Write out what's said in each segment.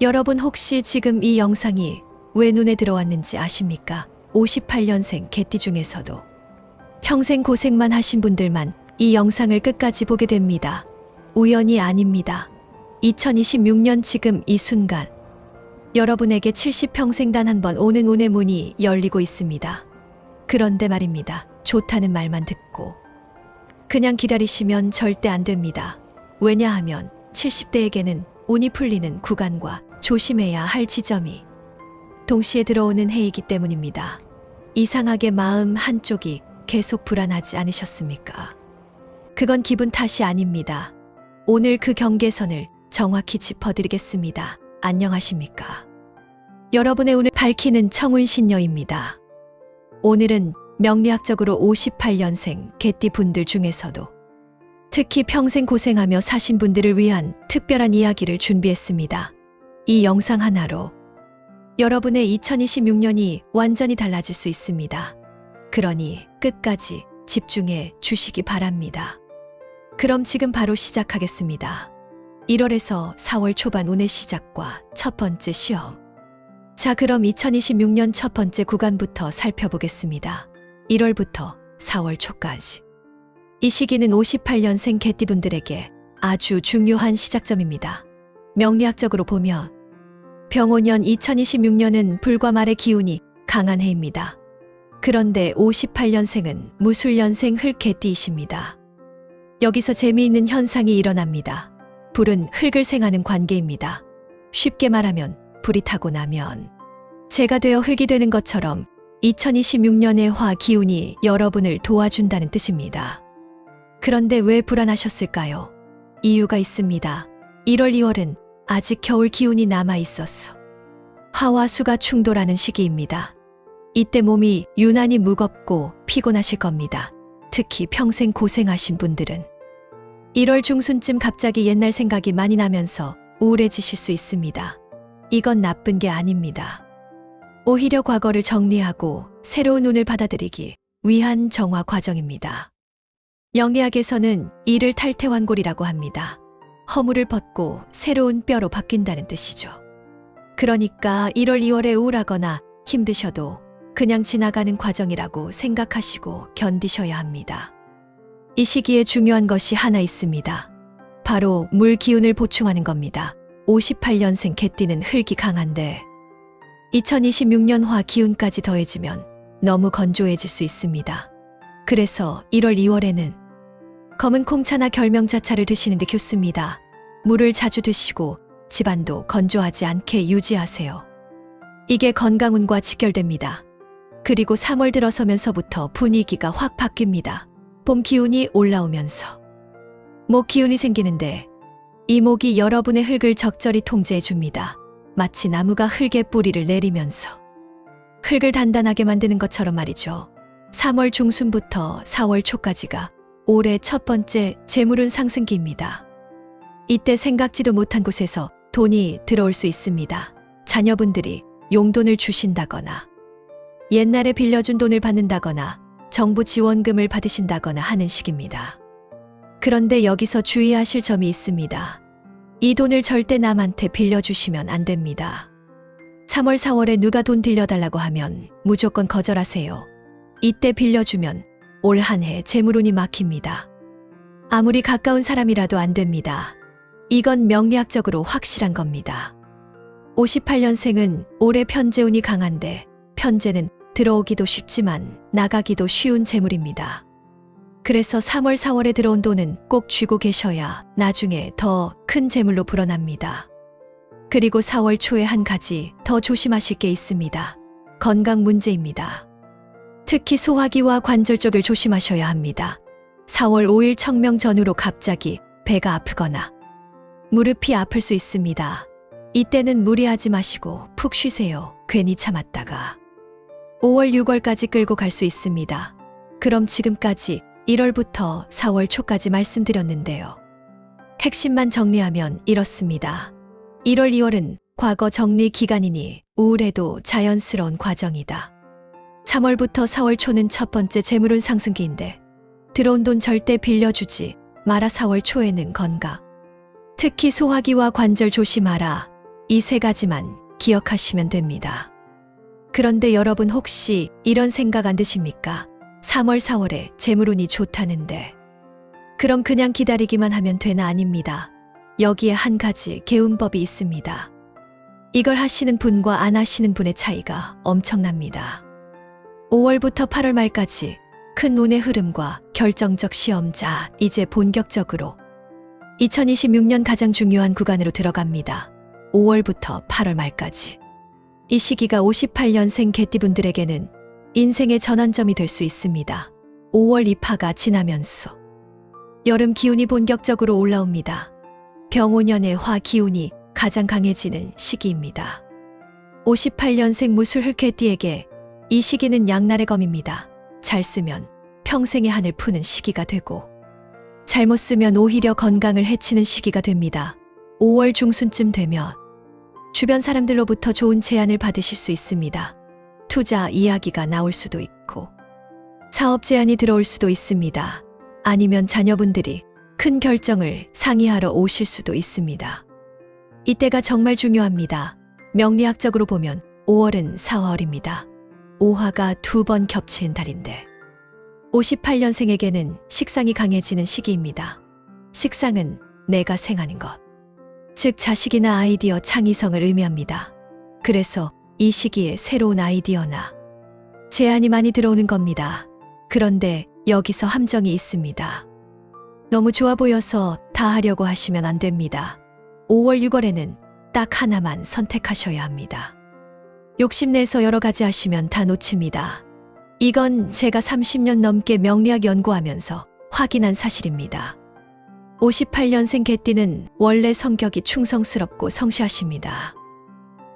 여러분 혹시 지금 이 영상이 왜 눈에 들어왔는지 아십니까? 58년생 개띠 중에서도 평생 고생만 하신 분들만 이 영상을 끝까지 보게 됩니다. 우연이 아닙니다. 2026년 지금 이 순간 여러분에게 70평생 단 한 번 오는 운의 문이 열리고 있습니다. 그런데 말입니다. 좋다는 말만 듣고 그냥 기다리시면 절대 안 됩니다. 왜냐하면 70대에게는 운이 풀리는 구간과 조심해야 할 지점이 동시에 들어오는 해이기 때문입니다. 이상하게 마음 한쪽이 계속 불안하지 않으셨습니까? 그건 기분 탓이 아닙니다. 오늘 그 경계선을 정확히 짚어드리겠습니다. 안녕하십니까? 여러분의 운을 밝히는 청운신녀입니다. 오늘은 명리학적으로 58년생 개띠 분들 중에서도 특히 평생 고생하며 사신 분들을 위한 특별한 이야기를 준비했습니다. 이 영상 하나로 여러분의 2026년이 완전히 달라질 수 있습니다. 그러니 끝까지 집중해 주시기 바랍니다. 그럼 지금 바로 시작하겠습니다. 1월에서 4월 초반 운의 시작과 첫 번째 시험. 자, 그럼 2026년 첫 번째 구간부터 살펴보겠습니다. 1월부터 4월 초까지. 이 시기는 58년생 개띠분들에게 아주 중요한 시작점입니다. 명리학적으로 보면 병오년 2026년은 불과 말의 기운이 강한 해입니다. 그런데 58년생은 무술년생 흙개띠이십니다. 여기서 재미있는 현상이 일어납니다. 불은 흙을 생하는 관계입니다. 쉽게 말하면 불이 타고 나면 재가 되어 흙이 되는 것처럼 2026년의 화 기운이 여러분을 도와준다는 뜻입니다. 그런데 왜 불안하셨을까요? 이유가 있습니다. 1월, 2월은 아직 겨울 기운이 남아 있었어. 화와 수가 충돌하는 시기입니다. 이때 몸이 유난히 무겁고 피곤하실 겁니다. 특히 평생 고생하신 분들은 1월 중순쯤 갑자기 옛날 생각이 많이 나면서 우울해지실 수 있습니다. 이건 나쁜 게 아닙니다. 오히려 과거를 정리하고 새로운 운을 받아들이기 위한 정화 과정입니다. 영리학에서는 이를 탈퇴환골이라고 합니다. 허물을 벗고 새로운 뼈로 바뀐다는 뜻이죠. 그러니까 1월, 2월에 우울하거나 힘드셔도 그냥 지나가는 과정이라고 생각하시고 견디셔야 합니다. 이 시기에 중요한 것이 하나 있습니다. 바로 물 기운을 보충하는 겁니다. 58년생 개띠는 흙이 강한데 2026년 화 기운까지 더해지면 너무 건조해질 수 있습니다. 그래서 1월, 2월에는 검은 콩차나 결명자차를 드시는 데 좋습니다. 물을 자주 드시고 집안도 건조하지 않게 유지하세요. 이게 건강운과 직결됩니다. 그리고 3월 들어서면서부터 분위기가 확 바뀝니다. 봄 기운이 올라오면서 목 기운이 생기는데 이 목이 여러분의 흙을 적절히 통제해 줍니다. 마치 나무가 흙에 뿌리를 내리면서 흙을 단단하게 만드는 것처럼 말이죠. 3월 중순부터 4월 초까지가 올해 첫 번째 재물운 상승기입니다. 이때 생각지도 못한 곳에서 돈이 들어올 수 있습니다. 자녀분들이 용돈을 주신다거나 옛날에 빌려준 돈을 받는다거나 정부 지원금을 받으신다거나 하는 시기입니다. 그런데 여기서 주의하실 점이 있습니다. 이 돈을 절대 남한테 빌려주시면 안 됩니다. 3월, 4월에 누가 돈 빌려달라고 하면 무조건 거절하세요. 이때 빌려주면 올 한 해 재물운이 막힙니다. 아무리 가까운 사람이라도 안 됩니다. 이건 명리학적으로 확실한 겁니다. 58년생은 올해 편재운이 강한데 편재는 들어오기도 쉽지만 나가기도 쉬운 재물입니다. 그래서 3월, 4월에 들어온 돈은 꼭 쥐고 계셔야 나중에 더 큰 재물로 불어납니다. 그리고 4월 초에 한 가지 더 조심하실 게 있습니다. 건강 문제입니다. 특히 소화기와 관절 쪽을 조심하셔야 합니다. 4월 5일 청명 전후로 갑자기 배가 아프거나 무릎이 아플 수 있습니다. 이때는 무리하지 마시고 푹 쉬세요. 괜히 참았다가 5월 6월까지 끌고 갈 수 있습니다. 그럼 지금까지 1월부터 4월 초까지 말씀드렸는데요. 핵심만 정리하면 이렇습니다. 1월, 2월은 과거 정리 기간이니 우울해도 자연스러운 과정이다. 3월부터 4월 초는 첫 번째 재물운 상승기인데 들어온 돈 절대 빌려주지 마라 4월 초에는 건강. 특히 소화기와 관절 조심하라. 이 세 가지만 기억하시면 됩니다. 그런데 여러분 혹시 이런 생각 안 드십니까? 3월, 4월에 재물운이 좋다는데. 그럼 그냥 기다리기만 하면 되나 아닙니다. 여기에 한 가지 개운법이 있습니다. 이걸 하시는 분과 안 하시는 분의 차이가 엄청납니다. 5월부터 8월 말까지 큰 운의 흐름과 결정적 시험자 이제 본격적으로 2026년 가장 중요한 구간으로 들어갑니다. 5월부터 8월 말까지. 이 시기가 58년생 개띠분들에게는 인생의 전환점이 될 수 있습니다. 5월 입하가 지나면서 여름 기운이 본격적으로 올라옵니다. 병오년의 화 기운이 가장 강해지는 시기입니다. 58년생 무술 흑 개띠에게 이 시기는 양날의 검입니다. 잘 쓰면 평생의 한을 푸는 시기가 되고 잘못 쓰면 오히려 건강을 해치는 시기가 됩니다. 5월 중순쯤 되면 주변 사람들로부터 좋은 제안을 받으실 수 있습니다. 투자 이야기가 나올 수도 있고 사업 제안이 들어올 수도 있습니다. 아니면 자녀분들이 큰 결정을 상의하러 오실 수도 있습니다. 이때가 정말 중요합니다. 명리학적으로 보면 5월은 4월입니다. 5화가 두 번 겹친 달인데 58년생에게는 식상이 강해지는 시기입니다. 식상은 내가 생하는 것, 즉 자식이나 아이디어 창의성을 의미합니다. 그래서 이 시기에 새로운 아이디어나 제안이 많이 들어오는 겁니다. 그런데 여기서 함정이 있습니다. 너무 좋아 보여서 다 하려고 하시면 안 됩니다. 5월, 6월에는 딱 하나만 선택하셔야 합니다. 욕심내서 여러 가지 하시면 다 놓칩니다. 이건 제가 30년 넘게 명리학 연구하면서 확인한 사실입니다. 58년생 개띠는 원래 성격이 충성스럽고 성실하십니다.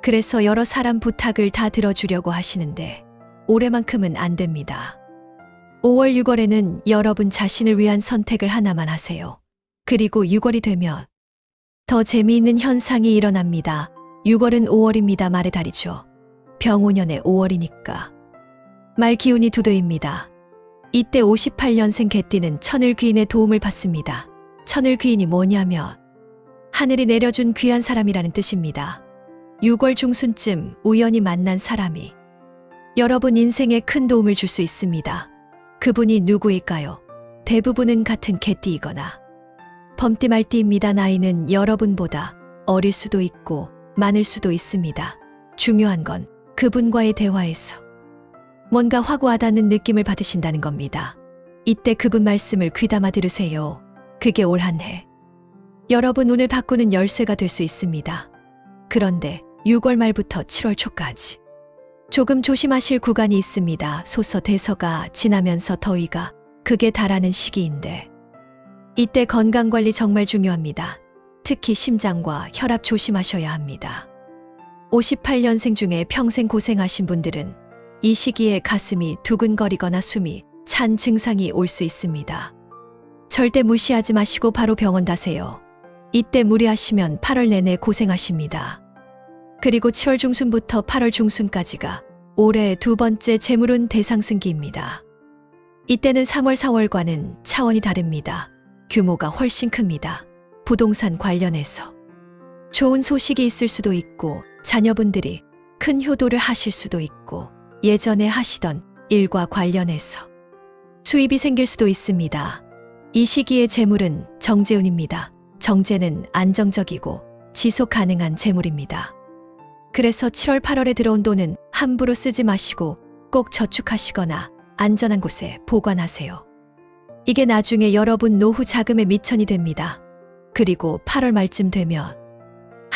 그래서 여러 사람 부탁을 다 들어주려고 하시는데 올해만큼은 안 됩니다. 5월, 6월에는 여러분 자신을 위한 선택을 하나만 하세요. 그리고 6월이 되면 더 재미있는 현상이 일어납니다. 6월은 5월입니다. 말의 달이죠. 병오년의 5월이니까. 말 기운이 두 도입니다. 이때 58년생 개띠는 천을 귀인의 도움을 받습니다. 천을 귀인이 뭐냐면 하늘이 내려준 귀한 사람이라는 뜻입니다. 6월 중순쯤 우연히 만난 사람이 여러분 인생에 큰 도움을 줄 수 있습니다. 그분이 누구일까요? 대부분은 같은 개띠이거나 범띠 말띠입니다. 나이는 여러분보다 어릴 수도 있고 많을 수도 있습니다. 중요한 건 그분과의 대화에서 뭔가 확 와닿는 느낌을 받으신다는 겁니다. 이때 그분 말씀을 귀담아 들으세요. 그게 올 한 해. 여러분 운을 바꾸는 열쇠가 될 수 있습니다. 그런데 6월 말부터 7월 초까지 조금 조심하실 구간이 있습니다. 소서 대서가 지나면서 더위가 극에 달하는 시기인데 이때 건강 관리 정말 중요합니다. 특히 심장과 혈압 조심하셔야 합니다. 58년생 중에 평생 고생하신 분들은 이 시기에 가슴이 두근거리거나 숨이 찬 증상이 올 수 있습니다. 절대 무시하지 마시고 바로 병원 가세요. 이때 무리하시면 8월 내내 고생하십니다. 그리고 7월 중순부터 8월 중순까지가 올해 두 번째 재물운 대상승기입니다. 이때는 3월, 4월과는 차원이 다릅니다. 규모가 훨씬 큽니다. 부동산 관련해서. 좋은 소식이 있을 수도 있고, 자녀분들이 큰 효도를 하실 수도 있고, 예전에 하시던 일과 관련해서 수입이 생길 수도 있습니다. 이 시기의 재물은 정재운입니다. 정제는 안정적이고 지속 가능한 재물입니다. 그래서 7월, 8월에 들어온 돈은 함부로 쓰지 마시고 꼭 저축하시거나 안전한 곳에 보관하세요. 이게 나중에 여러분 노후 자금의 미천이 됩니다. 그리고 8월 말쯤 되면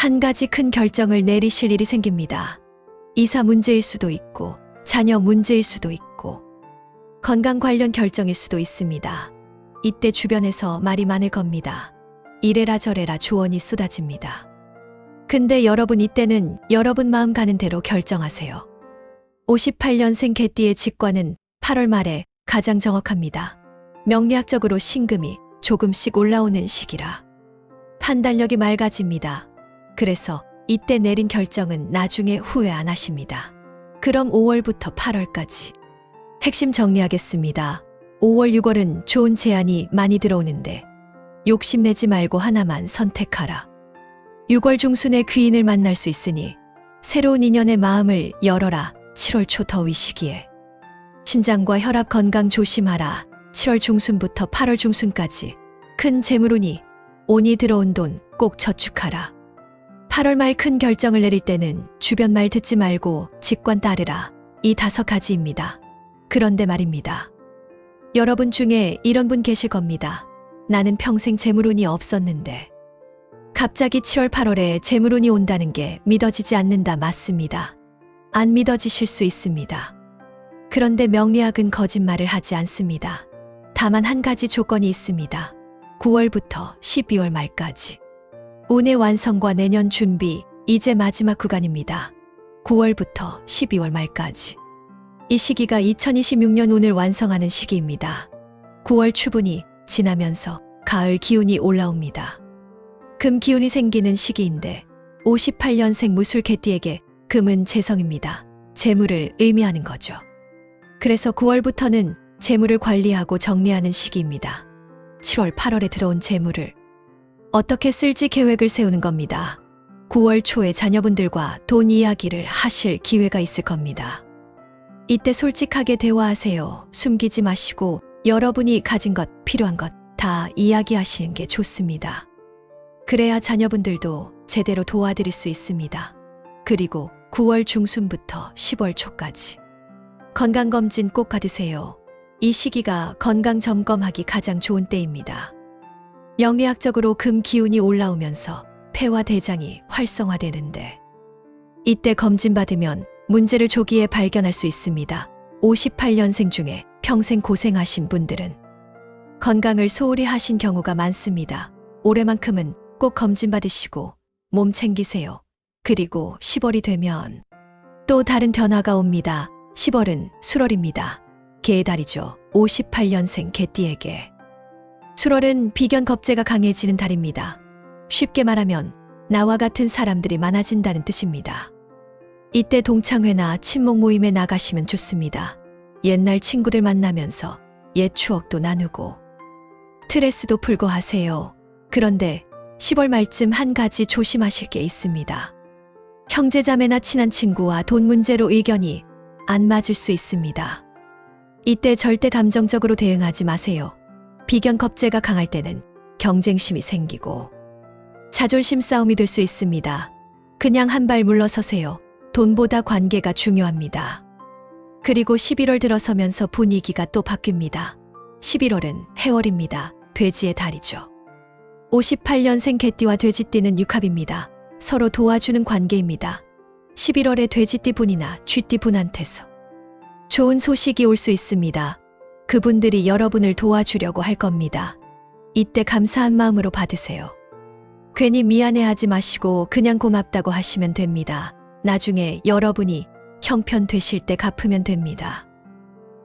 한 가지 큰 결정을 내리실 일이 생깁니다. 이사 문제일 수도 있고 자녀 문제일 수도 있고 건강 관련 결정일 수도 있습니다. 이때 주변에서 말이 많을 겁니다. 이래라 저래라 조언이 쏟아집니다. 근데 여러분 이때는 여러분 마음 가는 대로 결정하세요. 58년생 개띠의 직관은 8월 말에 가장 정확합니다. 명리학적으로 신금이 조금씩 올라오는 시기라. 판단력이 맑아집니다. 그래서 이때 내린 결정은 나중에 후회 안 하십니다. 그럼 5월부터 8월까지. 핵심 정리하겠습니다. 5월, 6월은 좋은 제안이 많이 들어오는데 욕심내지 말고 하나만 선택하라. 6월 중순에 귀인을 만날 수 있으니 새로운 인연의 마음을 열어라. 7월 초 더위 시기에 심장과 혈압 건강 조심하라. 7월 중순부터 8월 중순까지 큰 재물운이 온이 들어온 돈 꼭 저축하라. 8월 말 큰 결정을 내릴 때는 주변 말 듣지 말고 직관 따르라. 이 다섯 가지입니다. 그런데 말입니다. 여러분 중에 이런 분 계실 겁니다. 나는 평생 재물운이 없었는데 갑자기 7월 8월에 재물운이 온다는 게 믿어지지 않는다 맞습니다. 안 믿어지실 수 있습니다. 그런데 명리학은 거짓말을 하지 않습니다. 다만 한 가지 조건이 있습니다. 9월부터 12월 말까지. 운의 완성과 내년 준비, 이제 마지막 구간입니다. 9월부터 12월 말까지. 이 시기가 2026년 운을 완성하는 시기입니다. 9월 추분이 지나면서 가을 기운이 올라옵니다. 금 기운이 생기는 시기인데 58년생 무술 개띠에게 금은 재성입니다. 재물을 의미하는 거죠. 그래서 9월부터는 재물을 관리하고 정리하는 시기입니다. 7월, 8월에 들어온 재물을 어떻게 쓸지 계획을 세우는 겁니다. 9월 초에 자녀분들과 돈 이야기를 하실 기회가 있을 겁니다. 이때 솔직하게 대화하세요. 숨기지 마시고 여러분이 가진 것, 필요한 것 다 이야기하시는 게 좋습니다. 그래야 자녀분들도 제대로 도와드릴 수 있습니다. 그리고 9월 중순부터 10월 초까지 건강검진 꼭 받으세요. 이 시기가 건강 점검하기 가장 좋은 때입니다. 영리학적으로 금 기운이 올라오면서 폐와 대장이 활성화되는데 이때 검진 받으면 문제를 조기에 발견할 수 있습니다. 58년생 중에 평생 고생하신 분들은 건강을 소홀히 하신 경우가 많습니다. 올해만큼은 꼭 검진 받으시고 몸 챙기세요. 그리고 10월이 되면 또 다른 변화가 옵니다. 10월은 수월입니다. 개의 달이죠. 58년생 개띠에게. 수월은 비견 겁재가 강해지는 달입니다. 쉽게 말하면 나와 같은 사람들이 많아진다는 뜻입니다. 이때 동창회나 친목 모임에 나가시면 좋습니다. 옛날 친구들 만나면서 옛 추억도 나누고 스트레스도 풀고 하세요. 그런데 10월 말쯤 한 가지 조심하실 게 있습니다. 형제자매나 친한 친구와 돈 문제로 의견이 안 맞을 수 있습니다. 이때 절대 감정적으로 대응하지 마세요. 비견 겁재가 강할 때는 경쟁심이 생기고 자존심 싸움이 될 수 있습니다. 그냥 한 발 물러서세요. 돈보다 관계가 중요합니다. 그리고 11월 들어서면서 분위기가 또 바뀝니다. 11월은 해월입니다. 돼지의 달이죠. 58년생 개띠와 돼지띠는 육합입니다. 서로 도와주는 관계입니다. 11월에 돼지띠 분이나 쥐띠 분한테서 좋은 소식이 올 수 있습니다. 그분들이 여러분을 도와주려고 할 겁니다. 이때 감사한 마음으로 받으세요. 괜히 미안해하지 마시고 그냥 고맙다고 하시면 됩니다. 나중에 여러분이 형편 되실 때 갚으면 됩니다.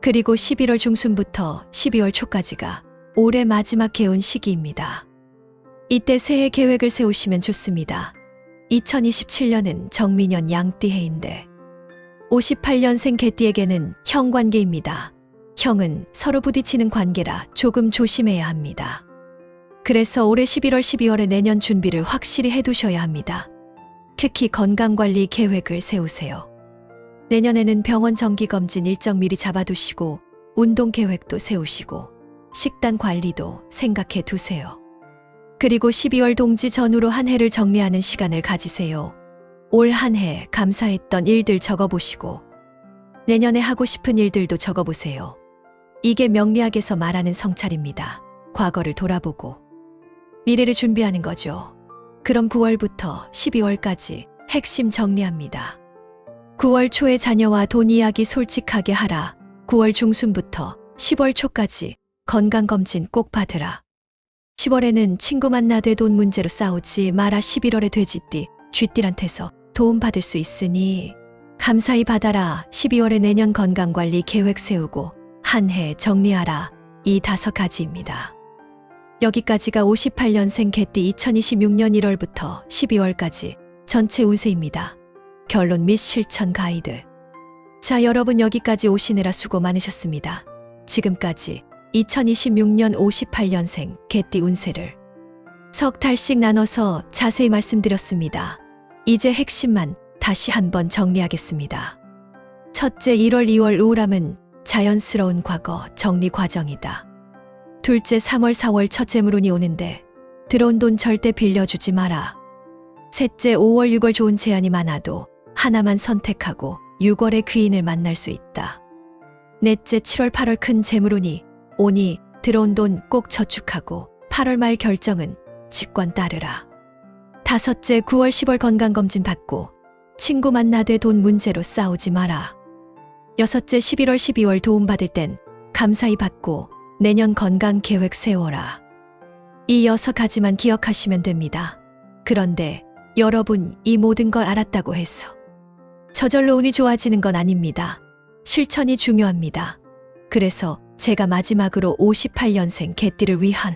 그리고 11월 중순부터 12월 초까지가 올해 마지막 개운 시기입니다. 이때 새해 계획을 세우시면 좋습니다. 2027년은 정민년 양띠해인데 58년생 개띠에게는 형 관계입니다. 형은 서로 부딪히는 관계라 조금 조심해야 합니다. 그래서 올해 11월 12월에 내년 준비를 확실히 해두셔야 합니다. 특히 건강관리 계획을 세우세요. 내년에는 병원 정기검진 일정 미리 잡아두시고 운동 계획도 세우시고 식단 관리도 생각해 두세요. 그리고 12월 동지 전후로 한 해를 정리하는 시간을 가지세요. 올 한 해 감사했던 일들 적어보시고 내년에 하고 싶은 일들도 적어보세요. 이게 명리학에서 말하는 성찰입니다. 과거를 돌아보고 미래를 준비하는 거죠. 그럼 9월부터 12월까지 핵심 정리합니다. 9월 초에 자녀와 돈 이야기 솔직하게 하라. 9월 중순부터 10월 초까지 건강검진 꼭 받으라. 10월에는 친구 만나되 돈 문제로 싸우지 마라 11월에 돼지띠, 쥐띠한테서 도움받을 수 있으니 감사히 받아라 12월에 내년 건강관리 계획 세우고 한 해 정리하라 이 다섯 가지입니다. 여기까지가 58년생 개띠 2026년 1월부터 12월까지 전체 운세입니다. 결론 및 실천 가이드. 자, 여러분 여기까지 오시느라 수고 많으셨습니다. 지금까지 2026년 58년생 개띠 운세를 석 달씩 나눠서 자세히 말씀드렸습니다. 이제 핵심만 다시 한번 정리하겠습니다. 첫째 1월 2월 우울함은 자연스러운 과거 정리 과정이다. 둘째 3월 4월 첫 재물운이 오는데 들어온 돈 절대 빌려주지 마라. 셋째 5월 6월 좋은 제안이 많아도 하나만 선택하고 6월의 귀인을 만날 수 있다. 넷째 7월 8월 큰 재물운이 오니 들어온 돈 꼭 저축하고 8월 말 결정은 직관 따르라. 다섯째 9월 10월 건강검진 받고 친구 만나되 돈 문제로 싸우지 마라. 여섯째 11월 12월 도움받을 땐 감사히 받고 내년 건강 계획 세워라. 이 여섯 가지만 기억하시면 됩니다. 그런데 여러분 이 모든 걸 알았다고 해서 저절로 운이 좋아지는 건 아닙니다. 실천이 중요합니다. 그래서 제가 마지막으로 58년생 개띠를 위한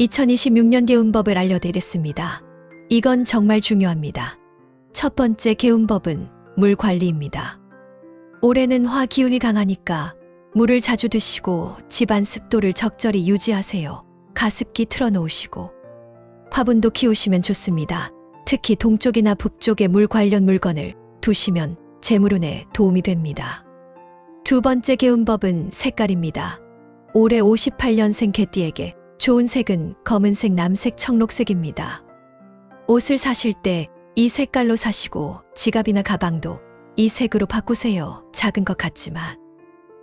2026년 개운법을 알려드렸습니다. 이건 정말 중요합니다. 첫 번째 개운법은 물 관리입니다. 올해는 화 기운이 강하니까 물을 자주 드시고 집안 습도를 적절히 유지하세요. 가습기 틀어놓으시고 화분도 키우시면 좋습니다. 특히 동쪽이나 북쪽에 물 관련 물건을 두시면 재물운에 도움이 됩니다. 두 번째 개운법은 색깔입니다. 올해 58년생 개띠에게 좋은 색은 검은색, 남색, 청록색입니다. 옷을 사실 때 이 색깔로 사시고 지갑이나 가방도 이 색으로 바꾸세요. 작은 것 같지만.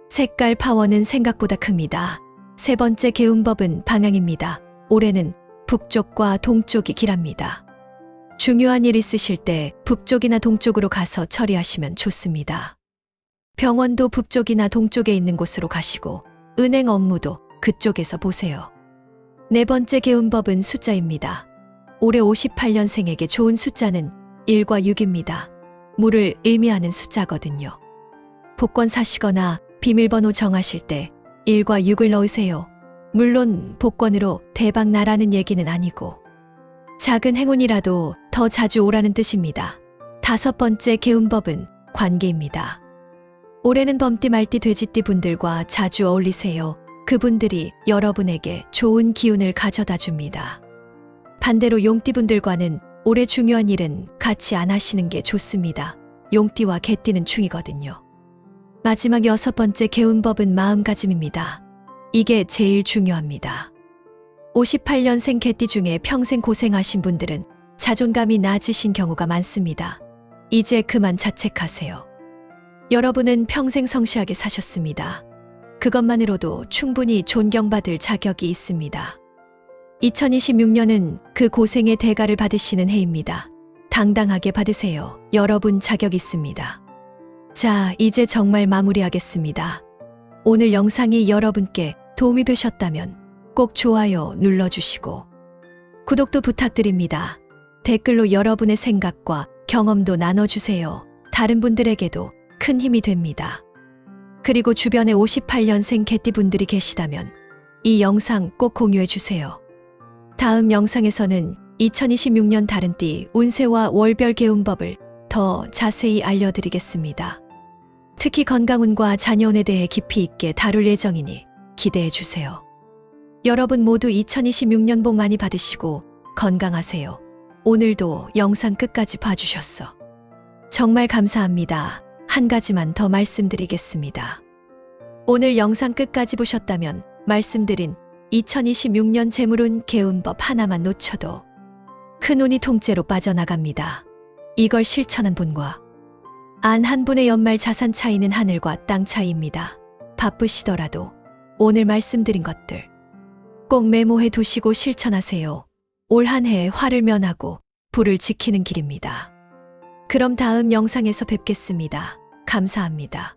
색깔 파워는 생각보다 큽니다. 세 번째 개운법은 방향입니다. 올해는 북쪽과 동쪽이 길합니다. 중요한 일 있으실 때 북쪽이나 동쪽으로 가서 처리하시면 좋습니다. 병원도 북쪽이나 동쪽에 있는 곳으로 가시고 은행 업무도 그쪽에서 보세요. 네 번째 개운법은 숫자입니다. 올해 58년생에게 좋은 숫자는 1과 6입니다. 물을 의미하는 숫자거든요. 복권 사시거나 비밀번호 정하실 때 1과 6을 넣으세요. 물론 복권으로 대박 나라는 얘기는 아니고 작은 행운이라도 더 자주 오라는 뜻입니다. 다섯 번째 개운법은 관계입니다. 올해는 범띠 말띠 돼지띠 분들과 자주 어울리세요. 그분들이 여러분에게 좋은 기운을 가져다 줍니다. 반대로 용띠 분들과는 올해 중요한 일은 같이 안 하시는 게 좋습니다. 용띠와 개띠는 충이거든요. 마지막 여섯 번째 개운법은 마음가짐입니다. 이게 제일 중요합니다. 58년생 개띠 중에 평생 고생하신 분들은 자존감이 낮으신 경우가 많습니다. 이제 그만 자책하세요. 여러분은 평생 성실하게 사셨습니다. 그것만으로도 충분히 존경받을 자격이 있습니다. 2026년은 그 고생의 대가를 받으시는 해입니다. 당당하게 받으세요. 여러분 자격 있습니다. 자, 이제 정말 마무리하겠습니다. 오늘 영상이 여러분께 도움이 되셨다면 꼭 좋아요 눌러주시고 구독도 부탁드립니다. 댓글로 여러분의 생각과 경험도 나눠주세요. 다른 분들에게도 큰 힘이 됩니다. 그리고 주변에 58년생 개띠분들이 계시다면 이 영상 꼭 공유해 주세요. 다음 영상에서는 2026년 다른 띠 운세와 월별 개운법을 더 자세히 알려드리겠습니다. 특히 건강운과 자녀운에 대해 깊이 있게 다룰 예정이니 기대해 주세요. 여러분 모두 2026년 복 많이 받으시고 건강하세요. 오늘도 영상 끝까지 봐주셨어. 정말 감사합니다. 한 가지만 더 말씀드리겠습니다. 오늘 영상 끝까지 보셨다면 말씀드린 2026년 재물운 개운법 하나만 놓쳐도 큰 운이 통째로 빠져나갑니다. 이걸 실천한 분과 안 한 분의 연말 자산 차이는 하늘과 땅 차이입니다. 바쁘시더라도 오늘 말씀드린 것들 꼭 메모해 두시고 실천하세요. 올 한해 화를 면하고 불을 지키는 길입니다. 그럼 다음 영상에서 뵙겠습니다. 감사합니다.